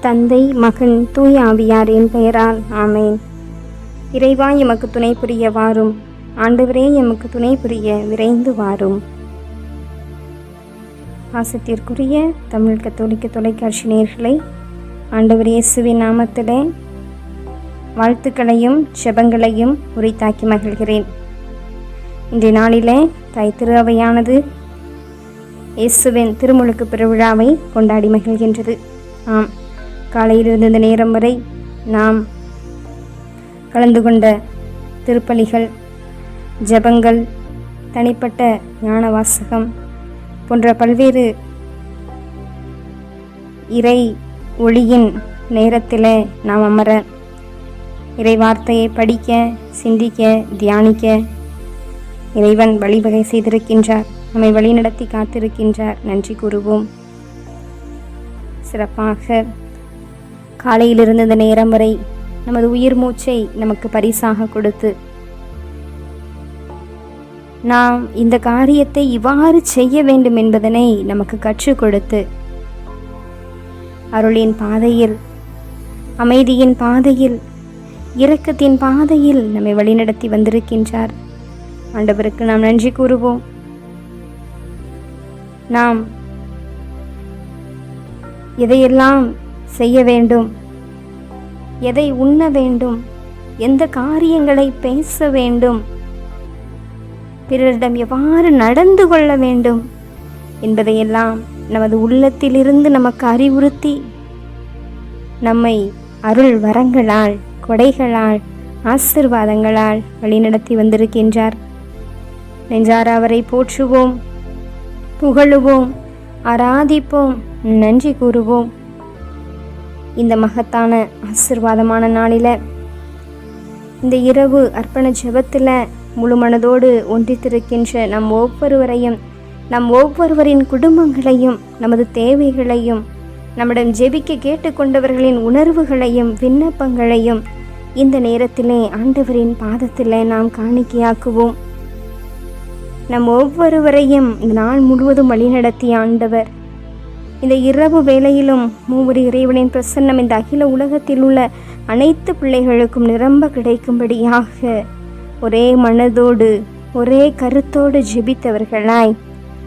தந்தை மகன் தூய ஆவியாரின் பெயரால் ஆமேன். இறைவா எமக்கு துணை புரிய வாரும். ஆண்டவரே எமக்கு துணை புரிய விரைந்து வாரும். பாசத்திற்குரிய தமிழ் கத்தோலிக்க தொலைக்காட்சி நேயர்களை ஆண்டவர் இயேசுவின் நாமத்திலே வாழ்த்துக்களையும் செபங்களையும் உரித்தாக்கி மகிழ்கிறேன். இன்றைய நாளிலே தாய் திருவையானது இயேசுவின் திருமுழுக்கு பெருவிழாவை கொண்டாடி மகிழ்கின்றது. ஆம். காலையிலிருந்து இந்த நேரம் வரை நாம் கலந்து கொண்ட திருப்பலிகள் ஜெபங்கள் தனிப்பட்ட ஞான வாசகம் போன்ற பல்வேறு இறை ஒளியின் நேரத்தில் நாம் அமர இறை வார்த்தையை படிக்க சிந்திக்க தியானிக்க இறைவன் வழிவகை செய்திருக்கின்றார். நம்மை வழிநடத்தி காத்திருக்கின்றார். நன்றி கூறுவோம். சிறப்பாக காலையிலிருந்து இந்த நேரம் வரை நமது உயிர் மூச்சை நமக்கு பரிசாக கொடுத்து நாம் இந்த காரியத்தை இவ்வாறு செய்ய வேண்டும் என்பதனை நமக்கு கற்றுக் கொடுத்து அருளின் பாதையில் அமைதியின் பாதையில் இரக்கத்தின் பாதையில் நம்மை வழிநடத்தி வந்திருக்கின்றார். ஆண்டவருக்கு நாம் நன்றி கூறுவோம். நாம் எதையெல்லாம் செய்ய வேண்டும். எதை உண்ண வேண்டும். எந்த காரியங்களை பேச வேண்டும். பிறரிடம் எவ்வாறு நடந்து கொள்ள வேண்டும். என்பதையெல்லாம் நமது உள்ளத்திலிருந்து நமக்கு அறிவுறுத்தி நம்மை அருள் வரங்களால் கொடைகளால் ஆசிர்வாதங்களால் வழிநடத்தி வந்திருக்கின்றார். நெஞ்சார அவரை போற்றுவோம் புகழுவோம் ஆராதிப்போம் நன்றி கூறுவோம். இந்த மகத்தான ஆசிர்வாதமான நாளில் இந்த இரவு அர்ப்பண ஜெபத்தில் முழு மனதோடு ஒன்றித்திருக்கின்ற நம் ஒவ்வொருவரையும் நம் ஒவ்வொருவரின் குடும்பங்களையும் நமது தேவைகளையும் நம்மிடம் ஜெபிக்க கேட்டுக்கொண்டவர்களின் உணர்வுகளையும் விண்ணப்பங்களையும் இந்த நேரத்திலே ஆண்டவரின் பாதத்தில் நாம் காணிக்கையாக்குவோம். நம் ஒவ்வொருவரையும் இந்த நாள் முழுவதும் வழிநடத்திய ஆண்டவர் இந்த இரவு வேளையிலும் மூவரு இறைவனின் பிரசன்னம் இந்த அகில உலகத்தில் உள்ள அனைத்து பிள்ளைகளுக்கும் நிரம்ப கிடைக்கும்படியாக ஒரே மனதோடு ஒரே கருத்தோடு ஜெபித்தவர்களாய்.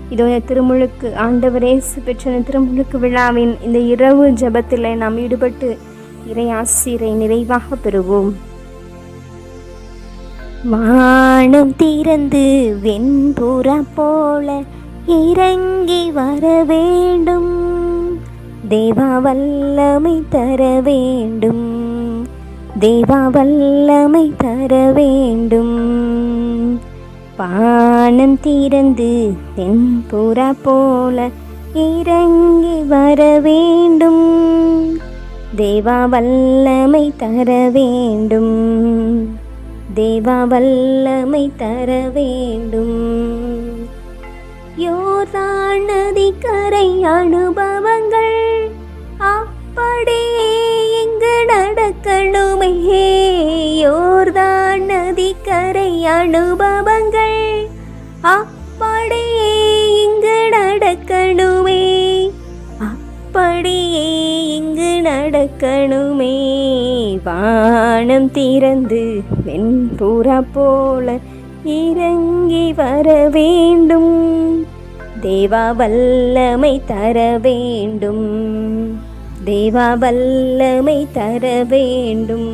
இதோ இந்த திருமுழுக்கு ஆண்டவரேசு பெற்ற இந்த திருமுழுக்கு விழாவின் இந்த இரவு ஜெபத்தில் நாம் ஈடுபட்டு இறை ஆசிரியரை நிறைவாக பெறுவோம். வானம் திறந்து வெண்புறா போல இறங்கி வர வேண்டும். தேவா வல்லமை தர வேண்டும். தேவா வல்லமை தர வேண்டும். பானம் திறந்து தென்புறா போல இறங்கி வர வேண்டும். தேவா வல்லமை தர வேண்டும். தேவா வல்லமை தர வேண்டும். யோர்தான் நதிக்கரை அனுபவங்கள். அப்படியே இங்கு நடக்கணுமே. யோர்தான் நதிக்கரை அனுபவங்கள். அப்படியே இங்கு நடக்கணுமே. அப்படியே இங்கு நடக்கணுமே. வானம் திறந்து வெண்புறா போல இறங்கி வர வேண்டும். தேவா வல்லமை தர வேண்டும். தேவா வல்லமை தர வேண்டும்.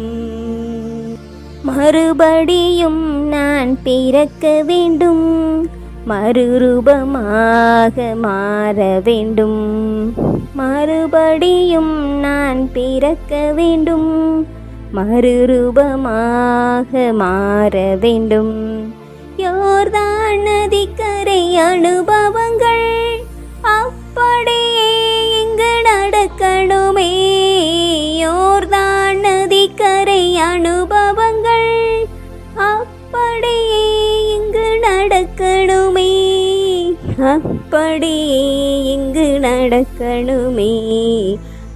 மறுபடியும் நான் பிறக்க வேண்டும். மறுரூபமாக மாற வேண்டும். மறுபடியும் நான் பிறக்க வேண்டும். மறுரூபமாக மாற வேண்டும். யோர்தான் நதிக்கரை அனுபவங்கள். அப்படியே இங்கு நடக்கணுமே. யோர்தான் நதிக்கரை அனுபவங்கள். அப்படியே இங்கு நடக்கணுமே. அப்படியே இங்கு நடக்கணுமே.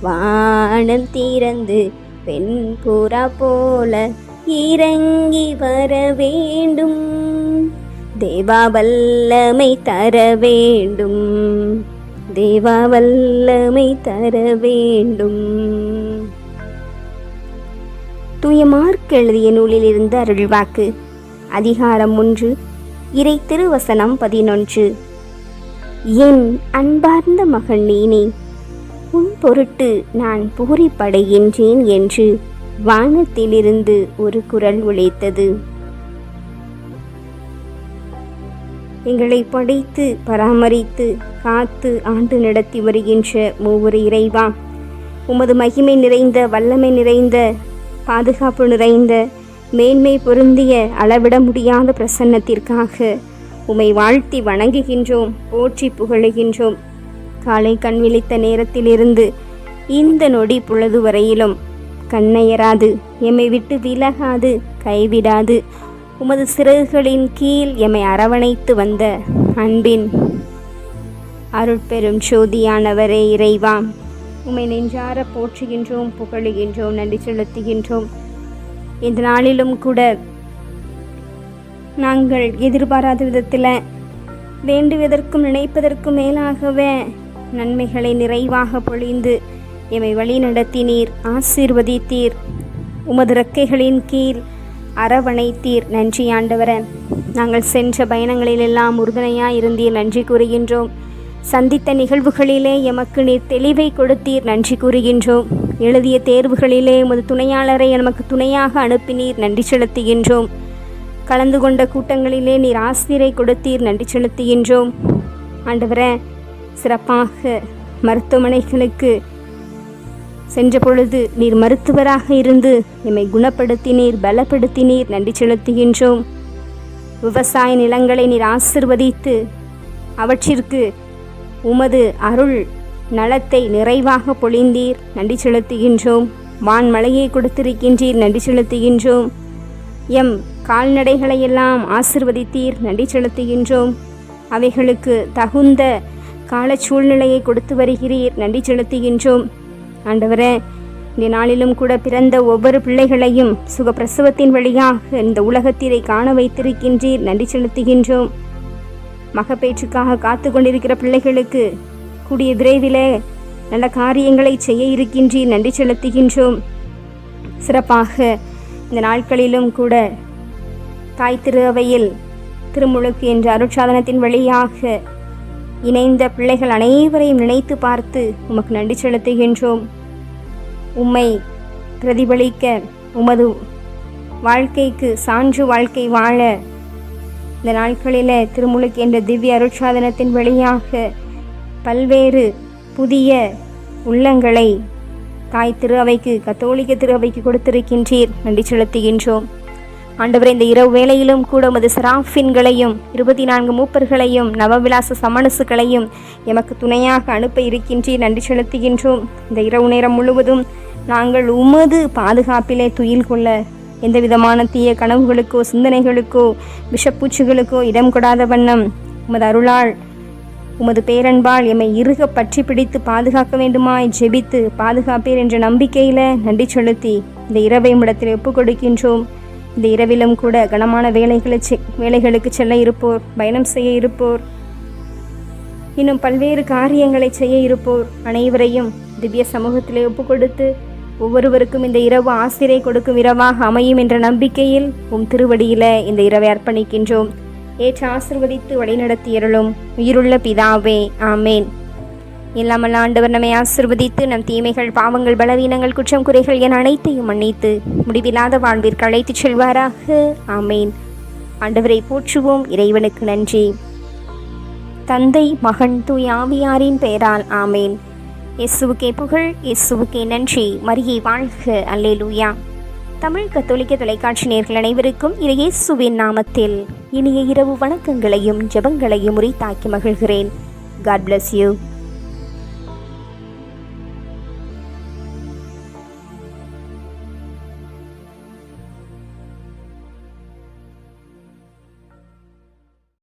வானம் திறந்து பெண் புறா போல இறங்கி வர வேண்டும். தேவா வல்லமை தர வேண்டும். தேவா வல்லமை தர வேண்டும். தூய மார்க் எழுதிய நூலிலிருந்து அருள்வாக்கு. அதிகாரம் ஒன்று இறை திருவசனம் பதினொன்று. என் அன்பார்ந்த மகள் நீனே உன் பொருட்டு நான் பூரிப்படைகின்றேன் என்று வானத்திலிருந்து ஒரு குரல் உழைத்தது. எங்களை படைத்து பராமரித்து காத்து ஆண்டு நடத்தி வருகின்ற மூவரு இறைவா உமது மகிமை நிறைந்த வல்லமை நிறைந்த பாதுகாப்பு நிறைந்த மேன்மை பொருந்திய அளவிட முடியாத பிரசன்னத்திற்காக உமை வாழ்த்தி வணங்குகின்றோம் போற்றி புகழுகின்றோம். காலை கண் விழித்த நேரத்திலிருந்து இந்த நொடி பொழுது வரையிலும் கண்ணையராது. எம்மை விட்டு விலகாது கைவிடாது. உமது சிறகுகளின் கீழ் எம்மை அரவணைத்து வந்த அன்பின் அருட்பெரும் ஜோதியானவரே இறைவா உம்மை நெஞ்சார போற்றுகின்றோம் புகழுகின்றோம் நன்றி செலுத்துகின்றோம். இந்த நாளிலும் கூட நாங்கள் எதிர்பாராத விதத்தில் வேண்டுவதற்கும் நினைப்பதற்கும் மேலாகவே நன்மைகளை நிறைவாக பொழிந்து எம்மை வழி நடத்தினீர் ஆசீர்வதித்தீர். உமது ரெக்கைகளின் கீழ் அரவணைத்தீர். நன்றி ஆண்டவர. நாங்கள் சென்ற பயணங்களிலெல்லாம் உறுதுணையாக இருந்தீர் நன்றி கூறுகின்றோம். சந்தித்த நிகழ்வுகளிலே எமக்கு நீர் தெளிவை கொடுத்தீர் நன்றி கூறுகின்றோம். எழுதிய தேர்வுகளிலே உமது துணையாளரை நமக்கு துணையாக அனுப்பினீர் நன்றி செலுத்துகின்றோம். கலந்து கொண்ட கூட்டங்களிலே நீர் ஆசிரியரை கொடுத்தீர் நன்றி செலுத்துகின்றோம். ஆண்டவர சிறப்பாக மருத்துவமனைகளுக்கு சென்ற பொழுது நீர் மருத்துவராக இருந்து எம்மை குணப்படுத்தினீர் பலப்படுத்தினீர் நன்றி செலுத்துகின்றோம். விவசாய நிலங்களை நீர் ஆசிர்வதித்து அவற்றிற்கு உமது அருள் நலத்தை நிறைவாக பொழிந்தீர் நன்றி செலுத்துகின்றோம். வான்மலையை கொடுத்திருக்கின்றீர் நன்றி செலுத்துகின்றோம். எம் கால்நடைகளையெல்லாம் ஆசிர்வதித்தீர் நன்றி செலுத்துகின்றோம். அவைகளுக்கு தகுந்த கால சூழ்நிலையை கொடுத்து வருகிறீர் நன்றி செலுத்துகின்றோம். ஆண்டவரே இந்த நாளிலும் கூட பிறந்த ஒவ்வொரு பிள்ளைகளையும் சுகப்பிரசவத்தின் வழியாக இந்த உலகத்திலே காண வைத்திருக்கின்றீர் நன்றி செலுத்துகின்றோம். மகப்பேற்றுக்காக காத்து கொண்டிருக்கிற பிள்ளைகளுக்கு கூடிய விரைவிலே நல்ல காரியங்களை செய்ய இருக்கின்றீர் நன்றி செலுத்துகின்றோம். சிறப்பாக இந்த நாட்களிலும் கூட தாய் திரு அவையில் திருமுழுக்கு என்ற அருட்சாதனத்தின் வழியாக இணைந்த பிள்ளைகள் அனைவரையும் நினைத்து பார்த்து உமக்கு நன்றி செலுத்துகின்றோம். உம்மை பிரதிபலிக்க உமது வாழ்க்கைக்கு சான்று வாழ்க்கை வாழ இந்த நாட்களில் திருமுழுக்கு என்ற திவ்ய அருட்சாதனத்தின் வழியாக பல்வேறு புதிய உள்ளங்களை தாய் திரு அவைக்கு கத்தோலிக்க திரு அவைக்கு கொடுத்திருக்கின்றீர். நன்றி செலுத்துகின்றோம். ஆண்டவர் இந்த இரவு வேளையிலும் கூட உமது சிராஃபின்களையும் இருபத்தி நான்கு மூப்பர்களையும் நவவிலாச சமணசுகளையும் எமக்கு துணையாக அனுப்ப இருக்கின்றீர். நன்றி செலுத்துகின்றோம். இந்த இரவு நேரம் முழுவதும் நாங்கள் உமது பாதுகாப்பிலே துயில் கொள்ள எந்த விதமான தீய கனவுகளுக்கோ சிந்தனைகளுக்கோ விஷப்பூச்சிகளுக்கோ இடம் கொடாத வண்ணம் உமது அருளால் உமது பேரன்பால் எம்மை இறுக பற்றி பிடித்து பாதுகாக்க வேண்டுமாய் ஜெபித்து பாதுகாப்பீர் என்ற நம்பிக்கையில் நன்றி செலுத்தி இந்த இரவை இடத்தில் ஒப்புக் கொடுக்கின்றோம் இந்த இரவிலும் கூட கனமான வேலைகளை வேலைகளுக்கு செல்ல இருப்போர் பயணம் செய்ய இருப்போர். இன்னும் பல்வேறு காரியங்களை செய்ய இருப்போர். அனைவரையும் திவ்ய சமூகத்திலே ஒப்பு கொடுத்து ஒவ்வொருவருக்கும் இந்த இரவு ஆசிரியை கொடுக்கும் இரவாக அமையும் என்ற நம்பிக்கையில் உம் திருவடியில இந்த இரவை அர்ப்பணிக்கின்றோம். ஏற்று ஆசிர்வதித்து வழிநடத்தியருளும் உயிருள்ள பிதாவே ஆமேன். இல்லாமல் ஆண்டவர் நம்மை ஆசிர்வதித்து நம் தீமைகள் பாவங்கள் பலவீனங்கள் குற்றம் குறைகள் என அனைத்தையும் மன்னித்து முடிவில்லாத வாழ்விற்கு அழைத்துச் செல்வாராக. ஆமேன். ஆண்டவரை போற்றுவோம். இறைவனுக்கு நன்றி. தந்தை மகன் தூய் ஆவியாரின் பெயரால் ஆமேன். இயேசுவுக்கே புகழ் இயேசுவுக்கே நன்றி. மரியை வாழ்க. அல்லேலூயா. தமிழ் கத்தோலிக்க தொலைக்காட்சி நேர்கள் அனைவருக்கும் இது இயேசுவின் நாமத்தில் இனிய இரவு வணக்கங்களையும் ஜெபங்களையும் உரித்தாக்கி மகிழ்கிறேன். God bless you